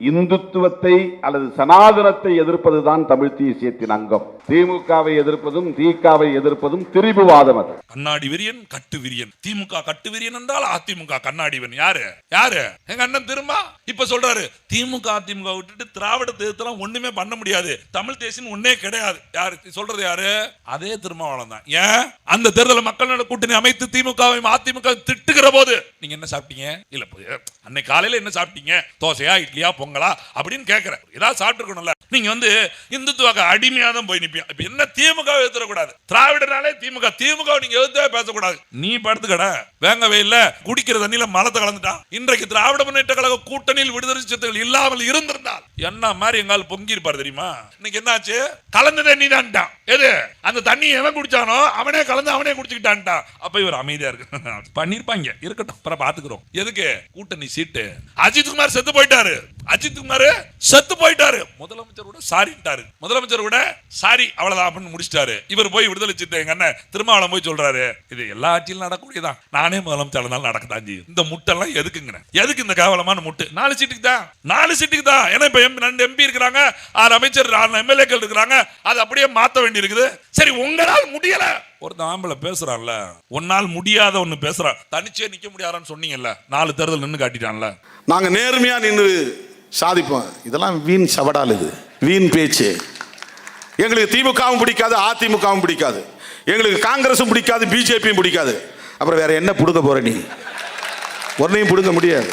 இந்துத்துவத்தை அல்லது சனாதனத்தை எதிர்ப்பதுதான் தமிழ் தேசியத்தின் அங்கம். திமுகவை எதிர்ப்பதும் திகாவை எதிர்ப்பதும் திரிபுவாதம் அது. கண்ணாடி விரியன் கட்டு விரியன் திமுக கட்டு விரியன் என்றால் அதிமுக கண்ணாடிவன் யாரு? யாரு? எங்க அண்ணன் திரும்ப இப்ப சொல்றாரு திமுக அதிமுக விட்டுட்டு திராவிட தேர்தலாம் ஒண்ணுமே பண்ண முடியாது. தமிழ் தேசியம் ஒன்னே கிடையாது. யாரு? சொல்றது யாரு? அதே திருமாவளம் தான். ஏன்? அந்த தேர்தல மக்கள் நல கூட்டணி அமைத்து திமுகவையும் அதிமுக திட்டுகிற போது நீங்க என்ன சாப்பிட்டீங்க? இல்ல அன்னைக்கு காலையில என்ன சாப்பிட்டீங்க? தோசையா இட்லியா பொங்கல்? அப்படின்னு கேக்குறேன். ஏதாவது சாப்பிட்டுருக்கணும்ல. நீங்க வந்து இந்துத்துவாக்கு அடிமையா தான் போய் நிப்பீங்க. இப்ப என்ன திமுக எழுத்துறக்கூடாது திராவிடனாலே திமுக திமுக நீங்க எழுத்தவே பேசக்கூடாது. நீ படுத்துக்கட. வேங்க வெயில்ல குடிக்கிற தண்ணியில மலத்தை கலந்துட்டான். இன்றைக்கு திராவிட முன்னேற்ற கழக கூட்டணியில் விடுதலை சிறுத்தைகள் இல்லாமல் இருந்திருந்தால் என்ன மாதிரி எங்கால் பொங்கி இருப்பார் தெரியுமா? இன்னைக்கு என்னாச்சு கலந்த தண்ணி தான்ட்டான் எது? அந்த தண்ணி எவன் குடிச்சானோ அவனே கலந்து அவனே குடிச்சுக்கிட்டான்ட்டான். அப்ப இவர் அமைதியா இருக்கு. பண்ணிருப்பாங்க. இருக்கட்டும். அப்புறம் பாத்துக்கிறோம். எதுக்கு? கூட்டணி சீட்டு. அஜித் குமார் செத்து போயிட்டாரு. அஜித் குமார் செத்து போயிட்டாரு. முதலமைச்சர் கூட சாரிட்டாரு முதலமைச்சர் கூட சாரி அவ்வளவுதான் அப்படின்னு முடிச்சிட்டாரு. இவர் போய் விடுதலை சித்த எங்க அண்ணன் திருமாவளம் போய் சொல்றாரு. இது எல்லா ஆட்சியிலும் நடக்கக்கூடியதான் நானே முதலமைச்சர் இருந்தாலும் நடக்கதான் செய்யும். இந்த முட்டெல்லாம் எதுக்குங்க எதுக்கு இந்த கேவலமான முட்டு? நாலு சீட்டுக்கு தான். நாலு சீட்டுக்கு தான். ஏன்னா இப்ப எம் ரெண்டு எம்பி இருக்கிறாங்க. ஆறு அமைச்சர் ஆறு எம்எல்ஏக்கள் இருக்கிறாங்க. அது அப்படியே மாத்த வேண்டி இருக்குது சரி உங்களால் முடியல. ஒருத்த ஆம்பளை பேசுறான்ல. உன்னால் முடியாத ஒன்று பேசுறான். தனிச்சே நிக்க முடியாதான்னு சொன்னீங்கல்ல. நாலு தேர்தல் நின்று காட்டிட்டான்ல. நாங்க நேர்மையா நின்று சாதிப்போம். இதெல்லாம் வீண் சவடால் இது. வீண் பேச்சு. எங்களுக்கு திமுகவும் பிடிக்காது அதிமுகவும் பிடிக்காது. எங்களுக்கு காங்கிரஸும் பிடிக்காது பிஜேபியும் பிடிக்காது. அப்புறம் வேற என்ன பிடுங்க போற நீ? ஒன்னையும் பிடுங்க முடியாது.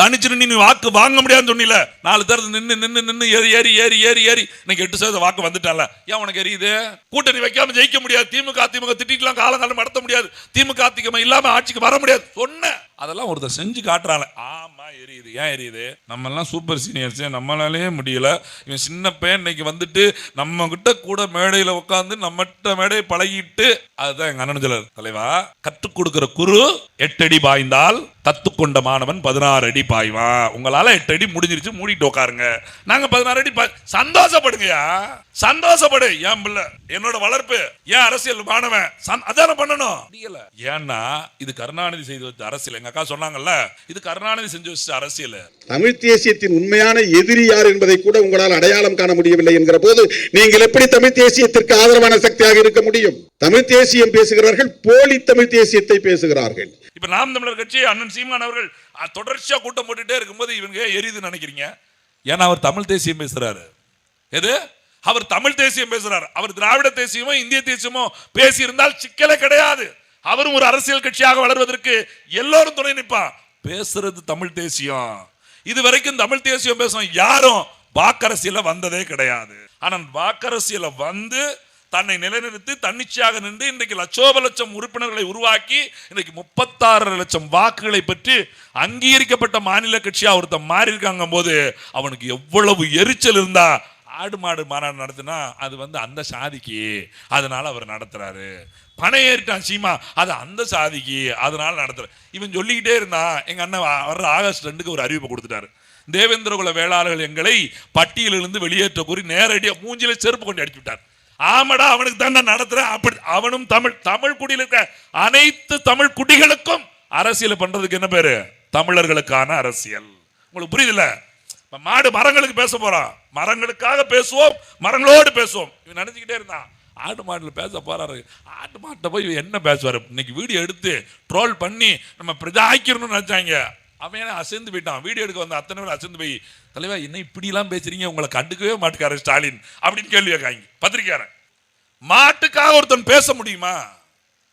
தனிச்சு நீ வாக்கு வாங்க முடியாதுன்னு சொன்னில. நாலு தேர்தல் நின்று நின்று நின்று ஏறி ஏறி ஏறி ஏறி ஏறி. இன்னைக்கு எட்டு சதவீத வாக்கு வந்துட்டால ஏன் உனக்கு எரியுது? கூட்டணி வைக்காம ஜெயிக்க முடியாது. திமுக அதிமுக திட்டிட்டுலாம் காலங்காலம் நடத்த முடியாது. திமுக அதிமுக இல்லாம ஆட்சிக்கு வர முடியாது. சொன்ன. அதெல்லாம் ஒருத்தர் செஞ்சு காட்டுறாங்க ஆமாம் எரியுது. ஏன் எரியுது? நம்மெல்லாம் சூப்பர் சீனியர்ஸ் நம்மளாலே முடியல. இவன் சின்ன பையன் இன்னைக்கு வந்துட்டு நம்ம கிட்ட கூட மேடையில் உட்காந்து நம்மகிட்ட மேடையை பழகிட்டு அதுதான் எங்கள் அண்ணன் சொல்றாரு. தலைவா கற்றுக் கொடுக்குற குரு எட்டடி பாய்ந்தால் தத்துக்கொண்ட மாணவன் பதினாறு அடி பாய்வான் உங்களால் எட்டு அடி முடிஞ்சிருச்சு மூடிட்டு உட்காருங்க நாங்கள் பதினாறு அடி பா சந்தோஷப்படுங்கயா சந்தோஷப்படு. ஏன் பிள்ளை? என்னோட வளர்ப்பு. ஏன் அரசியல் மாணவன்? சந்- பண்ணணும். முடியல. ஏன்னா இது கருணாநிதி செய்து வச்ச அரசியல். எங்க அக்கா சொன்னாங்கல்ல இது கருணாநிதி செஞ்சு வச்ச அரசியல். தமிழ் தேசியத்தின் உண்மையான எதிரி யார் என்பதை கூட உங்களால் அடையாளம் காண முடியவில்லை என்கிற போது நீங்கள் எப்படி தமிழ் தேசியத்திற்கு ஆதரவான சக்தியாக இருக்க முடியும்? தமிழ் தேசியம் பேசுகிறவர்கள் போலி தமிழ் தேசியத்தை பேசுகிறார்கள். இப்ப நாம் தமிழர் கட்சி அண்ணன் சீமான் அவர்கள் தொடர்ச்சியா கூட்டம் போட்டுட்டே இருக்கும்போது இவங்க எரியுதுன்னு நினைக்கிறீங்க? ஏன்னா அவர் தமிழ் தேசியம் பேசுறாரு. எது? அவர் தமிழ் தேசியம் பேசுறாரு. அவர் திராவிட தேசியமோ இந்திய தேசியமோ பேசியிருந்தால் சிக்கலே கிடையாது. அவரும் ஒரு அரசியல் கட்சியாக வளர்வதற்கு எல்லோரும் துணை நிற்பான் பேசுறது தமிழ் தேசியம். இது வரைக்கும் தமிழ் தேசியம் பேசும் யாரும் வாக்கரசியல வந்ததே கிடையாது. ஆனால் வாக்கரசியல வந்து தன்னை நிலைநிறுத்தி தன்னிச்சையாக நின்று இன்றைக்கு லட்சோப லட்சம் உறுப்பினர்களை உருவாக்கி இன்றைக்கு முப்பத்தாறு லட்சம் வாக்குகளை பெற்று அங்கீகரிக்கப்பட்ட மாநில கட்சியாக ஒருத்தன் மாறி இருக்காங்க போது அவனுக்கு எவ்வளவு எரிச்சல் இருந்தா ஆடு மாடு மாநாடு நடத்தினா அது வந்து அந்த சாதிக்கு. அதனால அவர் நடத்துறாரு. பணம் ஏறிட்டான் சீமா. அது அந்த சாதிக்கு. அதனால நடத்துற. இவன் சொல்லிக்கிட்டே இருந்தான் எங்க அண்ணன் வர்ற ஆகஸ்ட் ரெண்டுக்கு ஒரு அறிவிப்பு கொடுத்துட்டாரு. தேவேந்திரகுல வேளாளர்கள் எங்களை பட்டியலிருந்து வெளியேற்ற கூறி நேரடியாக மூஞ்சில செருப்பு கொண்டு அடிச்சு விட்டார். ஆமடா அவனுக்கு தான் நான் நடத்துறேன் அப்படி அவனும் தமிழ் தமிழ் குடியில் இருக்க அனைத்து தமிழ் குடிகளுக்கும் அரசியல் பண்றதுக்கு என்ன பேரு? தமிழர்களுக்கான அரசியல். உங்களுக்கு புரியுதுல்ல? மாடு மரங்களுக்கு பேச போறான். மரங்களுக்காக பேசுவோம் மரங்களோடு பேசுவோம். இவன் நினைச்சுக்கிட்டே இருந்தான். ஆட்டு மாட்டில் பேச போறாரு. ஆட்டு மாட்டை போய் என்ன பேசுவார்? இன்னைக்கு வீடியோ எடுத்து ட்ரோல் பண்ணி நம்ம பிரஜா ஆக்கிடணும்னு நினைச்சாங்க. அவன் ஏன்னா போயிட்டான். வீடியோ எடுக்க வந்த அத்தனை பேர் அசைந்து போய் தலைவா என்ன இப்படிலாம் பேசுறீங்க? உங்களை கண்டுக்கவே மாட்டுக்காரு ஸ்டாலின் அப்படின்னு கேள்வி கேட்காங்க பத்திரிக்கையாரன் மாட்டுக்காக ஒருத்தன் பேச முடியுமா?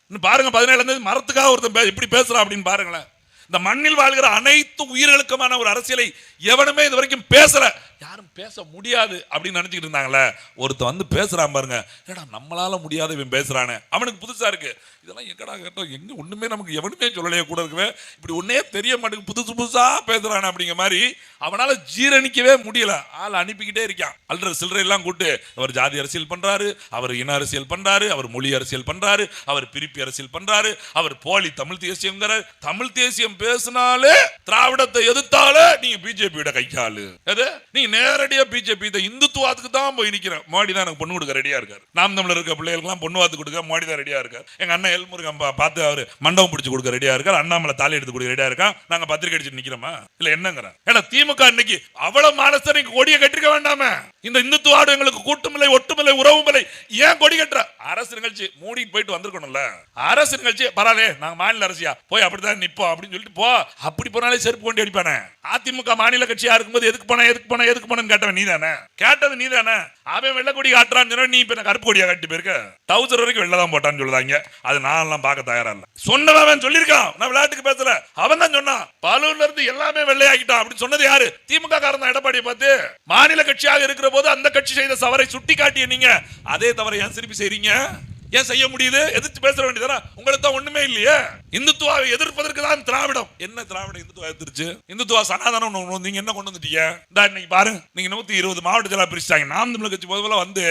இன்னும் பாருங்க பதினேழுலேருந்து மரத்துக்காக ஒருத்தன் பே- இப்படி பேசுறான் அப்படின்னு பாருங்களேன். இந்த மண்ணில் வாழ்கிற அனைத்து உயிர்களுக்குமான ஒரு அரசியலை எவனுமே இது வரைக்கும் பேசல. யாரும் பேச முடியாது அப்படின்னு நினச்சிக்கிட்டு இருந்தாங்களே ஒருத்தன் வந்து பேசுகிறான் பாருங்க. ஏடா நம்மளால் முடியாத இவன் பேசுகிறானே அவனுக்கு புதுசாக இருக்குது இதெல்லாம் எங்கடா கேட்டோம்? எங்கே ஒன்றுமே நமக்கு எவனுமே சொல்லலையே கூட இருக்கவே. இப்படி ஒன்னே தெரிய மாட்டேங்குது. புதுசு புதுசாக பேசுகிறானே அப்படிங்கிற மாதிரி அவனால் ஜீரணிக்கவே முடியல. ஆள் அனுப்பிக்கிட்டே இருக்கான். அல்ற சில்லறையெல்லாம் கூப்பிட்டு கூட்டு அவர் ஜாதி அரசியல் பண்ணுறாரு அவர் இன அரசியல் பண்ணுறாரு அவர் மொழி அரசியல் பண்ணுறாரு அவர் பிரிப்பு அரசியல் பண்ணுறாரு அவர் போலி தமிழ் தேசியங்கிறார் தமிழ் தேசியம் பேசினாலே திராவிடத்தை எதிர்த்தாலே நீங்கள் பிஜேபியோட கைக்காலு எது? நீ நேரடியாக பிஜேபி இந்த இந்துத்துவாத்துக்கு தான் போய் நிற்கிறேன் மோடி தான் எனக்கு பொண்ணு கொடுக்க ரெடியாக இருக்கார். நாம் தமிழர் இருக்க பிள்ளைகளுக்குலாம் பொண்ணு வாத்து கொடுக்க மோடி தான் ரெடியாக இருக்கார். எங்கள் அண்ணன் எல்முருகன் பார்த்து அவர் மண்டபம் பிடிச்சு கொடுக்க ரெடியாக இருக்கார். அண்ணாமலை தாலி எடுத்து கொடுக்க ரெடியாக இருக்கான். நாங்கள் பத்திரிக்கை அடிச்சுட்டு நிக்கிறோமா? இல்லை என்னங்கிறேன் ஏன்னா திமுக இன்னைக்கு அவ்வளோ மானசர் நீங்கள் கொடியை கட்டிருக்க வேண்டாமே. இந்த இந்துத்துவாடு எங்களுக்கு கூட்டுமில்லை ஒட்டுமில்லை உறவுமில்லை. ஏன் கொடி கட்டுற? அரசு நிகழ்ச்சி மூடிட்டு போயிட்டு வந்திருக்கணும்ல. அரசு நிகழ்ச்சி பரவாயில்ல நாங்க மாநில அரசியா. போய் அப்படிதான் நிப்போம் அப்படின்னு சொல்லிட்டு போ. அப்படி போனாலே செருப்பு கொண்டு அடிப்பானே. அதிமுக மாநில கட்சியா இருக்கும்போது எதுக்கு போன எதுக்கு போன எதுக்கு போனன்னு கேட்டவன் நீ தானே கேட்டது நீ தானே அவன் வெள்ளை கொடி காட்டுறான்னு சொன்னா நீ இப்ப கருப்பு கொடியா கட்டி போயிருக்க? டவுசர் வரைக்கும் வெள்ளை தான் போட்டான்னு சொல்லுதாங்க. அது நான் எல்லாம் பார்க்க தயாரா இல்ல. சொன்னவன் அவன் சொல்லியிருக்கான். நான் விளையாட்டுக்கு பேசல. அவன் தான் சொன்னான். பலூர்ல இருந்து எல்லாமே வெள்ளையாக்கிட்டான் அப்படின்னு சொன்னது யாரு? திமுக காரன் தான் எடப்பாடியை பார்த்து. மாநில கட்சியாக இருக்கிற போது அந்த கட்சி செய்த சவரை சுட்டி காட்டிய நீங்க அதே தவறை ஏன் திருப்பி செய்றீங்க? ஏன் செய்ய முடியுது? எதிர்த்து பேச வேண்டியதானே உங்களுக்கு தான் ஒண்ணுமே இல்லையே. இந்துத்துவாவை எதிர்ப்பதற்கு தான் திராவிடம். என்ன திராவிடம் இந்துத்துவா எதிர்த்து இந்துத்துவா சனாதனம் நீங்க என்ன கொண்டு வந்துட்டீங்க? இன்னைக்கு பாருங்க நீங்க நூத்தி இருபது மாவட்டத்தில் பிரிச்சுட்டாங்க. நாம் தமிழ் கட்சி போதுல வந்து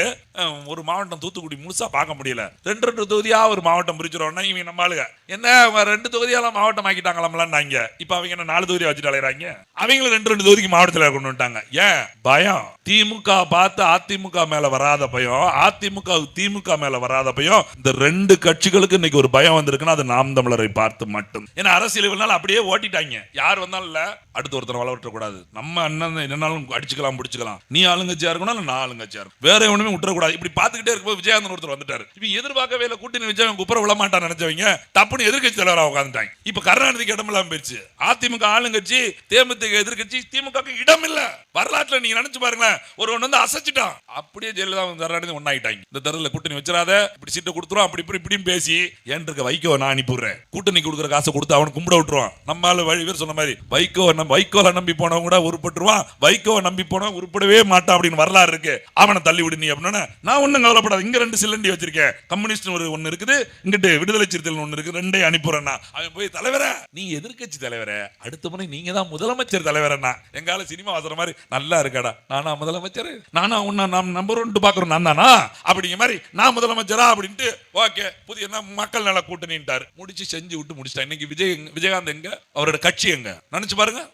ஒரு மாவட்டம் தூத்துக்குடி முழுசா பார்க்க முடியல. ரெண்டு ரெண்டு தொகுதியா ஒரு மாவட்டம் பிரிச்சிரோம்னா இவங்க நம்ம ஆளுங்க. என்ன அவங்க ரெண்டு தொகுதியெல்லாம் மாவட்டம் ஆக்கிட்டாங்களாம்லான்னாங்க. இப்ப அவங்க என்ன நாலு தொகுதியை வச்சுட்டு அலையிறாங்க? அவங்களும் ரெண்டு ரெண்டு தொகுதிக்கு மாவட்டத்தில் கொண்டு வந்துட்டாங்க. ஏன்? பயம். திமுக பார்த்து அதிமுக மேல வராத பயம். அதிமுக திமுக மேல வராத பயம். இந்த ரெண்டு கட்சிகளுக்கு இன்னைக்கு ஒரு பயம் வந்திருக்குன்னா அது நாம் தமிழரை பார்த்து மட்டும். ஏன்னா அரசியல் இவ்வளவு அப்படியே ஓட்டிட்டாங்க. யார் வந்தாலும் இல்ல அடுத்த ஒருத்தர் வளர்த்த கூடாது நம்ம அண்ணன் என்னன்னாலும் அடிச்சுக்கலாம் பிடிச்சிக்கலாம். நீ ஆளுங்கட்சியா இருக்கணும் இல்ல நான் ஆளுங்கட்சியா இருக்கும் வேற ஒண்ணுமே விட்டுறக்கூடாது. இப்படி பாத்துக்கிட்டே இருக்கும்போது விஜயகாந்தன் ஒருத்தர் வந்துட்டாரு. இப்ப எதிர்பார்க்கவே இல்லை கூட்டணி வச்சவங்க குப்புற விட மாட்டான்னு நினைச்சவங்க தப்புன்னு எதிர்க்கட்சி தலைவராக உட்காந்துட்டாங்க இப்ப கருணாநிதிக்கு இடம் இல்லாம போயிருச்சு. அதிமுக ஆளுங்கட்சி தேமுதிக எதிர்க்கட்சி திமுக இடம் இல்ல. வரலாற்றுல நீங்க நினைச்சு பாருங்களேன். ஒரு ஒண்ணு வந்து அசைச்சிட்டான். அப்படியே ஜெயலலிதா கருணாநிதி ஒன்னாயிட்டாங்க இந்த தரல கூட்டணி வச்சிடாத. இப்படி சீட்டை கொடுத்துரும் அப்படி இப்படி இப்படியும் பேசி என் இருக்க வைக்கோ நான் அனுப்பிடுறேன் கூட்டணி கொடுக்குற காசை கொடுத்து அவனை கும்பிட விட்டுருவான். நம்மால வழி பேர் சொன்ன மாதிரி வைகோ நம்ம வைகோல நம்பி போனவங்க கூட உருப்பட்டுருவான். வைகோவை நம்பி போனவன் உருப்படவே மாட்டான் அப்படின்னு வரலாறு இருக்கு. அவனை தள்ளி விடு நீ அப்படின்னா நான் ஒன்றும் கவலைப்படாது இங்க ரெண்டு சிலண்டி வச்சிருக்கேன். கம்யூனிஸ்ட் ஒரு ஒன்று இருக்குது இங்கிட்டு விடுதலை சிறுத்தைகள் ஒன்று இருக்கு ரெண்டையும் அனுப்பிடுறேன்னா அவன் போய் தலைவரே நீ எதிர்க்கட்சி தலைவரே அடுத்த முறை நீங்க தான் முதலமைச்சர் தலைவரண்ணா எங்கால சினிமா வாசுற மாதிரி நல்லா இருக்காடா நானா முதலமைச்சர் நானா உன்ன நாம் நம்பர் ஒன்று பார்க்குறோம் நான் தானா? அப்படிங்கிற மாதிரி நான் முதலமைச்சரா? அப்படின்ட்டு ஓகே புதிய என்ன மக்கள் நல கூட்டணின்ட்டாரு. முடிச்சு செஞ்சு விட்டு முடிச்சிட்டா. இன்னைக்கு விஜய் விஜயகாந்த் எங்க? அவரோட கட்சி எங்க? நினைச்சு பாருங்க.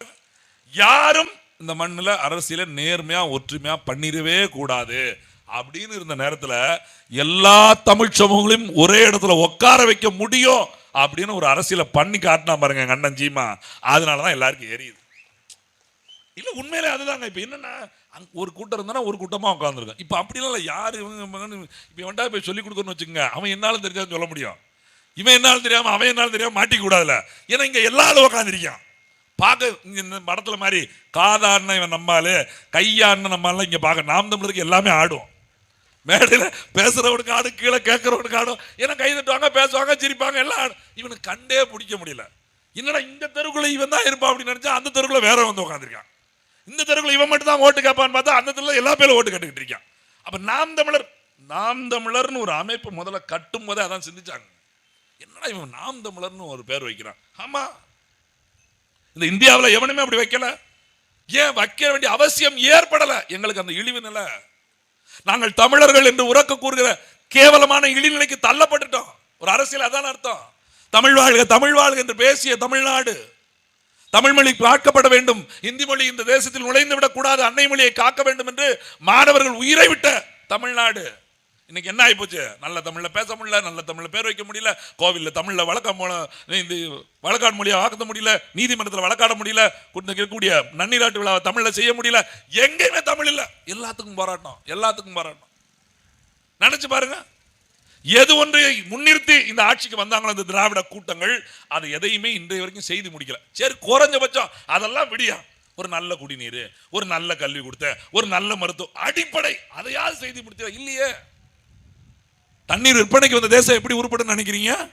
யாரும் இந்த மண்ணுல அரசியல நேர்மையா ஒற்றுமையா பண்ணிடவே கூடாது. அப்படின்னு இருந்த நேரத்துல எல்லா தமிழ் சமூகங்களையும் ஒரே இடத்துல உட்கார வைக்க முடியும் அப்படின்னு ஒரு அரசியலை பண்ணி காட்டினா பாருங்க எங்க அண்ணன் அதனால அதனாலதான் எல்லாருக்கும் எரியுது. இல்ல உண்மையிலே அதுதாங்க. இப்ப என்னென்னா ஒரு கூட்டம் இருந்தானா ஒரு கூட்டமாக உட்காந்துருக்கும் இப்போ அப்படிலாம் இல்லை. யார் இவங்க இவங்கன்னு இப்போ இவன்டா போய் சொல்லி கொடுக்கணும்னு வச்சுக்கோங்க. அவன் என்னாலும் தெரிஞ்சாலும் சொல்ல முடியும். இவன் என்னாலும் தெரியாமல் அவன் என்னாலும் தெரியாமல் மாட்டிக்க கூடாதுல ஏன்னா இங்க எல்லாரும் உட்காந்துருக்கான் பார்க்க இங்கே இந்த படத்துல மாதிரி காதாடின இவன் நம்மாலு கையாடின நம்மால இங்கே பார்க்க நாம் தமிழருக்கு எல்லாமே ஆடும் மேடையில் பேசுகிறவனுக்கு ஆடும் கீழே கேட்குறவனுக்கு ஆடும். ஏன்னா கை தட்டுவாங்க பேசுவாங்க சிரிப்பாங்க எல்லாம் ஆடும். இவனுக்கு கண்டே பிடிக்க முடியல. என்னடா இந்த தெருக்குள்ளே இவன் தான் இருப்பான் அப்படின்னு நினைச்சா அந்த தெருக்குள்ளே வேற வந்து உட்காந்துருக்கான் இந்த தெருவில் இவன் மட்டும் தான் ஓட்டு கேட்பான்னு பார்த்தா அந்த தெருவில் எல்லா பேரும் ஓட்டு கேட்டுக்கிட்டு இருக்கான். அப்போ நாம் தமிழர் நாம் தமிழர்னு ஒரு அமைப்பு முதல்ல கட்டும் போதே அதான் சிந்திச்சாங்க. என்னடா இவன் நாம் தமிழர்னு ஒரு பேர் வைக்கிறான். ஆமா. இந்த இந்தியாவில் எவனுமே அப்படி வைக்கல. ஏன் வைக்க வேண்டிய அவசியம் ஏற்படலை. எங்களுக்கு அந்த இழிவு நிலை. நாங்கள் தமிழர்கள் என்று உறக்க கூறுகிற கேவலமான இழிநிலைக்கு தள்ளப்பட்டுட்டோம். ஒரு அரசியல் அதான் அர்த்தம். தமிழ் வாழ்க தமிழ் வாழ்க என்று பேசிய தமிழ்நாடு. தமிழ் மொழி காக்கப்பட வேண்டும். இந்தி மொழி இந்த தேசத்தில் நுழைந்து விடக்கூடாது அன்னை மொழியை காக்க வேண்டும் என்று மாணவர்கள் உயிரை விட்ட தமிழ்நாடு. இன்னைக்கு என்ன ஆயிப்போச்சு? நல்ல தமிழ்ல பேச முடியல நல்ல தமிழ்ல பேர் வைக்க முடியல கோவில்ல தமிழ்ல வழக்க இந்த வழக்காடு மொழியை ஆக்க முடியல நீதிமன்றத்தில் வழக்காட முடியல கூட்டு இருக்கக்கூடிய நன்னீராட்டு விழாவை தமிழில் செய்ய முடியல. எங்கேயுமே தமிழ் இல்லை. எல்லாத்துக்கும் போராட்டம் எல்லாத்துக்கும் போராட்டம் நினைச்சு பாருங்க. எது ஒன்றை முன்னிறுத்தி இந்த ஆட்சிக்கு வந்தாங்களோ இந்த திராவிட கூட்டங்கள் அது எதையுமே இன்றைய வரைக்கும் செய்து முடிக்கல. சரி குறைஞ்சபட்சம் அதெல்லாம் விடியா. ஒரு நல்ல குடிநீர் ஒரு நல்ல கல்வி கொடுத்த ஒரு நல்ல மருத்துவம் அடிப்படை. அதையாவது செய்து முடிச்சா இல்லையே. தண்ணீர் விற்பனைக்கு வந்த தேசம் எப்படி உருப்படுன்னு நினைக்கிறீங்க?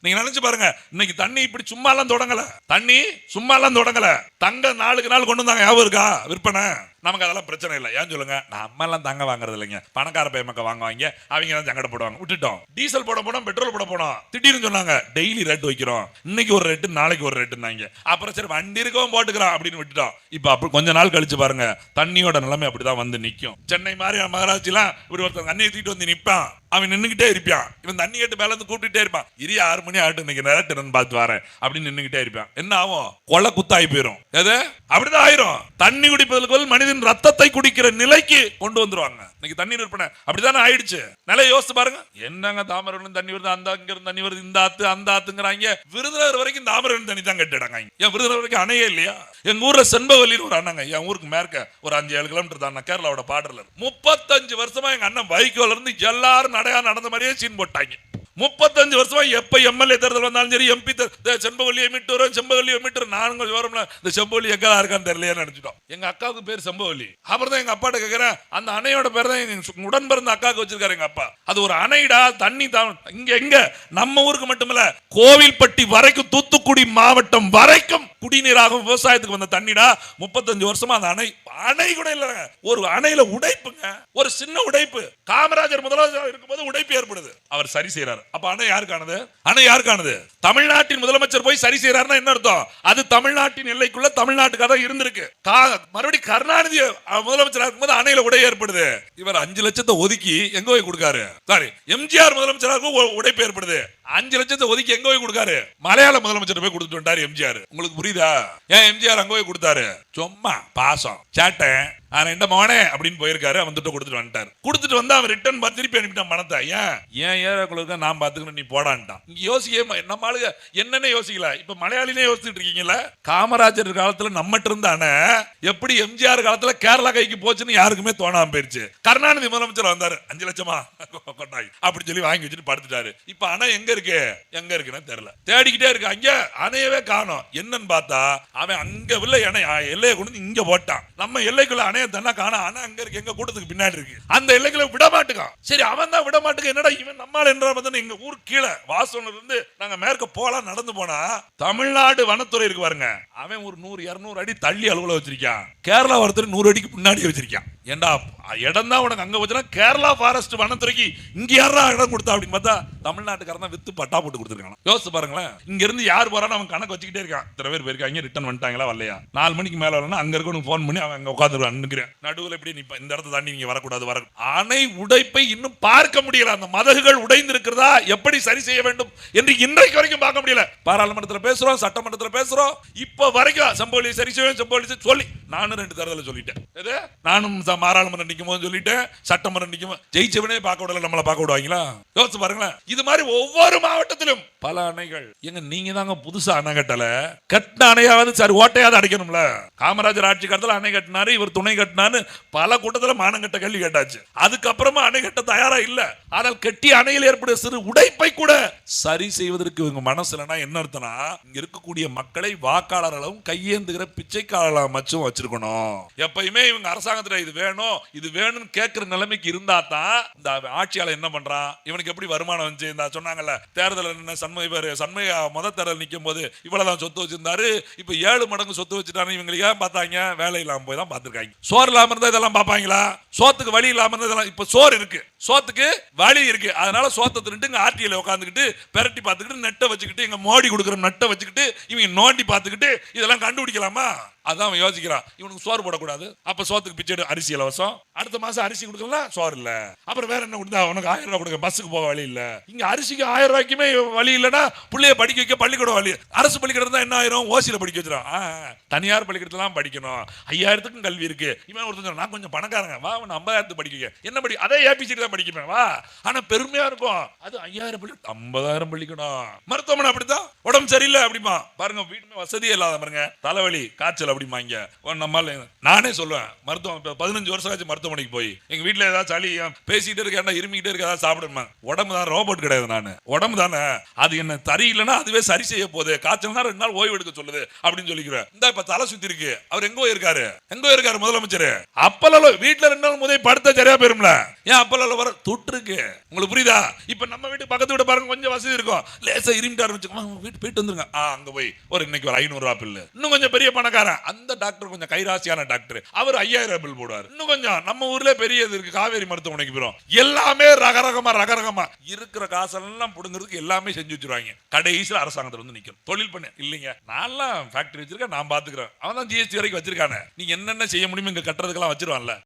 நீங்க நினைச்சு பாருங்க. இன்னைக்கு தண்ணி இப்படி சும்மா எல்லாம் தொடங்கல. தண்ணி சும்மா எல்லாம் தொடங்கல. தங்க நாளுக்கு நாள் கொண்டு வந்தாங்க. ஞாபகம் இருக்கா? விற்பனை. நமக்கு அதெல்லாம் பிரச்சனை இல்லை. ஏன் சொல்லுங்க? நம்ம எல்லாம் தங்க வாங்குறது இல்லைங்க. பணக்கார பைய மக்கள் வாங்குவாங்க. அவங்க தான் சங்கடப்படுவாங்க. விட்டுட்டோம். டீசல் போட போனோம் பெட்ரோல் போட போனோம். திடீர்னு சொன்னாங்க டெய்லி ரேட் வைக்கிறோம். இன்னைக்கு ஒரு ரேட்டு நாளைக்கு ஒரு ரேட்டுனாங்க அப்புறம் சரி வண்டி இருக்கவும் போட்டுக்கிறோம் அப்படின்னு விட்டுட்டோம். இப்போ அப்படி கொஞ்ச நாள் கழிச்சு பாருங்க தண்ணியோட நிலைமை அப்படிதான் வந்து நிற்கும் சென்னை மாதிரி மகாராட்சிலாம் இப்படி ஒருத்தர் தண்ணியை தூக்கிட்டு வந்து நிற்பான் அவன் நின்னுக்கிட்டே இருப்பான். இவன் தண்ணி கேட்டு மேலே வந்து கூப்பிட்டுட்டே இருப்பான். இரு ஆறு மணி ஆகிட்டு இன்னைக்கு நேரட்டு பார்த்து வரேன் அப்படின்னு நின்னுக்கிட்டே இருப்பான். என்ன ஆகும்? கொலை குத்தாகி போயிடும் எது? அப்படிதான் ஆயிரும். தண்ணி குடிப்பதற்கு மனித கருணாநிதியின் ரத்தத்தை குடிக்கிற நிலைக்கு கொண்டு வந்துருவாங்க. இன்னைக்கு தண்ணீர் விற்பனை அப்படித்தானே ஆயிடுச்சு? நல்லா யோசிச்சு பாருங்க. என்னங்க தாமரம் தண்ணி வருது அந்த அங்க இருந்து தண்ணி வருது இந்த ஆத்து அந்த ஆத்துங்கிறாங்க. விருதுநகர் வரைக்கும் தாமரம் தண்ணி தான் கட்டிடாங்க என் விருதுநகர் வரைக்கும் அணையே இல்லையா? எங்க ஊர்ல செண்பவல்லின்னு ஒரு அண்ணங்க என் ஊருக்கு மேற்க ஒரு அஞ்சு ஏழு கிலோமீட்டர் தான் கேரளாவோட பாடல முப்பத்தஞ்சு வருஷமா எங்க அண்ணன் வைக்கோல இருந்து எல்லாரும் நடையா நடந்த மாதிரியே சீன் போட்டாங்க. முப்பத்தஞ்சு வருஷமா எப்ப எம்எல்ஏ தேர்தல் வந்தாலும் சரி எம்பி செம்பவல்லியை மீட்டு வரும் செம்பவல்லியை மீட்டு நானும் கொஞ்சம் வரும்ல இந்த செம்பவல்லி எங்க இருக்கான்னு தெரியலையே நினைச்சிட்டோம். எங்க அக்காவுக்கு பேர் செம்பவல்லி அப்புறம் தான் எங்க அப்பாட்ட கேட்கிறேன் அந்த அணையோட பேர் தான் உடன் பிறந்த அக்காவுக்கு வச்சிருக்காரு எங்க அப்பா. அது ஒரு அணைடா தண்ணி தான் இங்க எங்க? நம்ம ஊருக்கு மட்டுமல்ல கோவில்பட்டி வரைக்கும் தூத்துக்குடி மாவட்டம் வரைக்கும் குடிநீராகவும் விவசாயத்துக்கு வந்த தண்ணிடா முப்பத்தஞ்சு வருஷமா அந்த அணை அணை கூட இல்லைங்க. ஒரு அணையில உடைப்புங்க. ஒரு சின்ன உடைப்பு. காமராஜர் முதலமைச்சர் இருக்கும்போது உடைப்பு ஏற்படுது. அவர் சரி செய்யறாரு அப்ப அணை யாருக்கானது அணை யாருக்கானது தமிழ்நாட்டின் முதலமைச்சர் போய் சரி செய்யறாருன்னா என்ன அர்த்தம்? அது தமிழ்நாட்டின் எல்லைக்குள்ள தமிழ்நாட்டுக்காக தான் இருந்திருக்கு. மறுபடியும் கருணாநிதி முதலமைச்சர் இருக்கும்போது அணையில உடை ஏற்படுது. இவர் அஞ்சு லட்சத்தை ஒதுக்கி எங்க போய் கொடுக்காரு? சாரி எம்ஜிஆர் முதலமைச்சராக உடைப்பு ஏற்படுது. அஞ்சு லட்சத்தை ஒதுக்கி எங்க போய் கொடுக்காரு? மலையாள முதலமைச்சர் போய் கொடுத்துட்டு வந்தாரு எம்ஜிஆர். உங்களுக்கு புரியுதா? ஏன் எம்ஜிஆர் அங்க போய் கொடுத்தாரு? சும்மா பாசம். சேட்டை ஆனா இந்த மோனே அப்படின்னு போயிருக்காரு அவன் வந்துட்டு கொடுத்துட்டு வந்துட்டாரு. கொடுத்துட்டு வந்து அவன் ரிட்டர்ன் பார்த்து திருப்பி அனுப்பிட்டான் பணத்தை ஏன்? ஏன் ஏழைக்குள்ள நான் பாத்துக்கணும் நீ போடான்ட்டான். இங்க யோசிக்க நம்ம ஆளுங்க என்னன்னு யோசிக்கல? இப்ப மலையாளிலே யோசிச்சுட்டு இருக்கீங்கல்ல? காமராஜர் காலத்துல நம்மகிட்ட இருந்தானே எப்படி எம்ஜிஆர் காலத்துல கேரளா கைக்கு போச்சுன்னு யாருக்குமே தோணாம போயிருச்சு. கருணாநிதி முதலமைச்சர் வந்தாரு அஞ்சு லட்சமா கொண்டாய் அப்படி சொல்லி வாங்கி வச்சுட்டு படுத்துட்டாரு. இப்ப அணை எங்க இருக்கு? எங்க இருக்குன்னு தெரியல. தேடிக்கிட்டே இருக்கு அங்க அணையவே காணோம். என்னன்னு பார்த்தா அவன் அங்க உள்ள அணை அ, எல்லையை கொண்டு இங்க போட்டான். நம்ம எல்லைக்குள்ள அணைய தானே காணோம் ஆனா அங்க இருக்கு எங்க கூட்டத்துக்கு பின்னாடி இருக்கு. அந்த எல்லைக்குள்ள விட மாட்டுக்கான் சரி அவன் தான் விட மாட்டுக்க என்னடா இவன் நம்மால் என்ற பார்த்தா எங்க ஊர் கீழே வாசனூர்ல இருந்து நாங்க மேற்க போலாம் நடந்து போனா தமிழ்நாடு வனத்துறை இருக்கு பாருங்க. அவன் ஒரு நூறு இருநூறு அடி தள்ளி அலுவல வச்சிருக்கான். கேரளா ஒருத்தர் நூறு அடிக்கு பின்னாடி வச்சிருக்கான். ஏண்டா இடம் தான் உனக்கு அங்க வச்சுனா கேரளா ஃபாரஸ்ட் வனத்துறைக்கு இங்க யாரா இடம் கொடுத்தா அப்படின்னு பார்த்தா தமிழ்நாட்டுக்காரன் தான் வித்து பட்டா போட்டு கொடுத்துருக்காங்க யோசிச்சு பாருங்களேன். இங்க இருந்து யார் போறான்னு அவன் கணக்கு வச்சுக்கிட்டே இருக்கான். இத்தனை பேர் போயிருக்காங்க ரிட்டர்ன் வந்துட்டாங்களா வரலையா? நாலு மணிக்கு மேலே வரலன்னா அங்க இருக்கணும் ஃபோன் பண்ணி அவன் அங்கே உட்காந்துருவான் நிக்கிறேன் நடுவில் எப்படி நீ இந்த இடத்த தாண்டி நீங்க வரக்கூடாது வர அணை உடைப்பை இன்னும் பார்க்க முடியல. அந்த மதகுகள் உடைந்திருக்கிறதா எப்படி சரி செய்ய வேண்டும் என்று இன்றைக்கு வரைக்கும் பார்க்க முடியல. பாராளுமன்றத்தில் பேசுகிறோம் சட்டமன்றத்தில் பேசுகிறோம் இப்போ வரைக்கும் சம்பவம் சரி செய்வேன் சம்பவம் சொல்லி நானும் ரெண்டு தரத்துல சொல்லிட்டேன். எது? நானும் நான் பாராளுமன்றம் நிக்கும் போது சொல்லிட்டேன் சட்டமன்றம் நிக்கும்? ஜெயிச்சவனே பார்க்க விடல நம்மளை பார்க்க விடுவாங்களா? யோசிச்சு பாருங்களேன். இது மாதிரி ஒவ்வொரு மாவட்டத்திலும் பல அணைகள். எங்க நீங்க தாங்க புதுசா அணை கட்டல. கட்டின அணையாவது சரி ஓட்டையாவது அடைக்கணும்ல. காமராஜர் ஆட்சி காலத்தில் அணை கட்டினாரு இவர் துணை கட்டினாரு. பல கூட்டத்தில் மானம் கட்ட கல்வி கேட்டாச்சு. அதுக்கப்புறமா அணை கட்ட தயாரா இல்ல. ஆனால் கட்டி அணையில் ஏற்படும் சிறு உடைப்பை கூட சரி செய்வதற்கு இவங்க மனசுலனா என்ன அர்த்தம்னா இங்க இருக்கக்கூடிய மக்களை வாக்காளர் அளவும் கையேந்துகிற பிச்சைக்காரர்களாக மச்சும் வச்சிருக்கணும். எப்பயுமே இவங்க அரசாங்கத்தில் இது வேணும் இது வேணும்னு கேட்கிற நிலைமைக்கு இருந்தா தான் இந்த ஆட்சியாளர் என்ன பண்றான் இவனுக்கு எப்படி வருமானம் வந்து இந்த சொன்னாங்கல்ல தேர்தல் என்ன சண்மை பேர் சண்மை மொத தேர்தல் நிக்கும் போது இவ்வளவுதான் சொத்து வச்சிருந்தாரு. இப்ப ஏழு மடங்கு சொத்து வச்சுட்டாரு இவங்களுக்கு ஏன் பார்த்தாங்க? வேலை இல்லாம போய் தான் பார்த்துருக்காங்க. சோறு இல்லாம இருந்தா இதெல்லாம் பார்ப்பாங்களா? சோத்துக்கு வழி இல்லாம இருந்தா இதெல்லாம் இப்ப சோறு இருக்கு. சோத்துக்கு வழி இருக்கு. அதனால சோத்தை திருட்டு இங்க ஆர்டிஎல் உட்காந்துக்கிட்டு பெரட்டி பார்த்துக்கிட்டு நெட்டை வச்சுக்கிட்டு இங்க மோடி கொடுக்குற நெட்டை வச்சுக்கிட்டு இவங்க நோண்டி பார்த்துக்கிட்டு இதெல்லாம் கண்டுபிடிக்கலாமா? அதான் அவன் யோசிக்கிறான். இவனுக்கு சோறு போடக்கூடாது. அப்ப சோத்துக்கு பிச்சை அரிசி இலவசம். அடுத்த மாசம் அரிசி கொடுக்கலாம் சோறு இல்ல. அப்புறம் வேற என்ன கொடுத்தா? உனக்கு ஆயிரம் ரூபாய் கொடுக்க பஸ்ஸுக்கு போக வழி இல்ல. இங்க அரிசிக்கு ஆயிரம் ரூபாய்க்குமே வழி இல்லைன்னா பிள்ளைய படிக்க வைக்க பள்ளிக்கூடம் வழி அரசு பள்ளிக்கூடம் தான் என்ன ஆயிரும்? ஓசியில படிக்க வச்சிடும் தனியார் பள்ளிக்கூடத்துல படிக்கணும். ஐயாயிரத்துக்கும் கல்வி இருக்கு. இவன் ஒருத்தன் நான் கொஞ்சம் பணக்காரங்க வா அவன் ஐம்பதாயிரத்து படிக்க வைக்க. என்ன படி அதே ஏபிசிடி தான் படிக்கப்பேன். வா. ஆனா பெருமையா இருக்கும். அது ஐயாயிரம் பள்ளி ஐம்பதாயிரம் பள்ளிக்கணும் மருத்துவமனை அப்படித்தான். உடம்பு சரியில்லை அப்படிமா. பாருங்க வீட்டுமே வசதியே இல்லாத பாருங்க. தலைவலி காய்ச்சல் அப்படிமாங்க நம்மால நானே சொல்லுவேன் மருத்துவம் பதினஞ்சு வருஷம் ஆச்சு மருத்துவமனைக்கு போய். எங்க வீட்டுல ஏதாவது சளி ஏன் பேசிக்கிட்டே இருக்க இருமிக்கிட்டே இருக்க ஏதாவது சாப்பிடுமா உடம்பு தான் ரோபோட் கிடையாது நான். உடம்பு தானே. அது என்ன சரியில்லைன்னா அதுவே சரி செய்ய போகுது. காய்ச்சல்னா ரெண்டு நாள் ஓய்வு எடுக்க சொல்லுது அப்படின்னு சொல்லிக்கிறேன். இந்த இப்ப தலை சுத்தி இருக்கு. அவர் எங்க போயிருக்காரு எங்க போயிருக்காரு முதலமைச்சர். அப்பல வீட்டுல ரெண்டு நாள் முதல் படுத்த சரியா போயிரும்ல. ஏன் அப்பல வர தொட்டு இருக்கு உங்களுக்கு புரியுதா? இப்ப நம்ம வீட்டு பக்கத்து வீட்டு பாருங்க கொஞ்சம் வசதி இருக்கும். லேசா இருமிட்டு ஆரம்பிச்சு வீட்டு போயிட்டு வந்துருங்க. ஆ அங்க போய் ஒரு இன்னைக்கு ஒரு ஐநூறு ரூபா பில்லு இன்னும் கொஞ்சம் பெரிய பணக்காரன். அந்த டாக்டர் கொஞ்சம் கைராசியான டாக்டர் அவர் ஐயாயிரம் பில் போடுவார். இன்னும் கொஞ்சம். நம்ம ஊர்ல பெரிய இது இருக்கு. காவேரி மருத்துவமனைக்கு போறோம். எல்லாமே ரகரகமா ரகரகமா. இருக்கிற காசெல்லாம் புடுங்கிறதுக்கு எல்லாமே செஞ்சு வச்சிருவாங்க. கடைசியில் அரசாங்கத்தில் வந்து நிற்கும் தொழில் பண்ண. இல்லைங்க. நான்லாம் ஃபேக்டரி வச்சிருக்கேன். நான் பாத்துக்கிறேன். அவன் தான் ஜிஎஸ்டி வரைக்கும் வச்சிருக்கானே. நீ என்னென்ன செய்ய முடியுமோ இங்கே கட்டுறதுக்கெல்லாம் வச்சிருவான்ல.